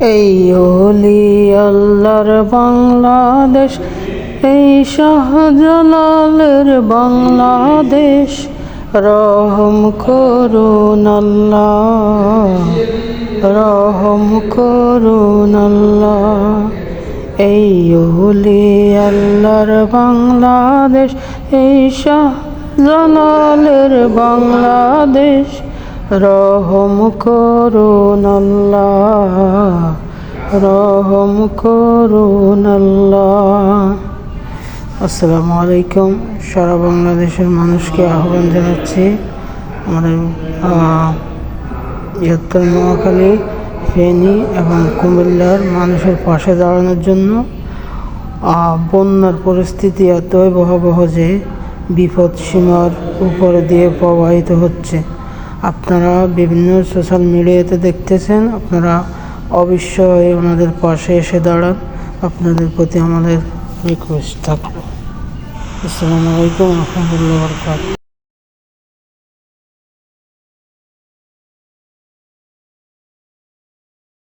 এই অলি আল্লাহর বাংলাদেশ, এই শাহজালালের বাংলাদেশ, রহম করুন রহম করুন এই অলি আল্লাহর বাংলাদেশ, এই শাহজালালের বাংলাদেশ রহম করুন আল্লাহ রহম করুন আল্লাহ আসসালামু আলাইকুম। সারা বাংলাদেশের মানুষকে আহ্বান জানাচ্ছি আমাদের বৃহত্তর নোয়াখালী, ফেনী এবং কুমিল্লার মানুষের পাশে দাঁড়ানোর জন্য বন্যার পরিস্থিতি এতই ভয়াবহ যে বিপদ সীমার উপরে দিয়ে প্রবাহিত হচ্ছে। আপনারা বিভিন্ন সোশ্যাল মিডিয়াতে দেখতেছেন, আপনারা অবশ্যই ওনাদের পাশে এসে দাঁড়ান। আপনাদের প্রতি আমাদের রিকোয়েস্ট থাকবে আসসালামু আলাইকুম, রহমতুল্লাহ বরকাত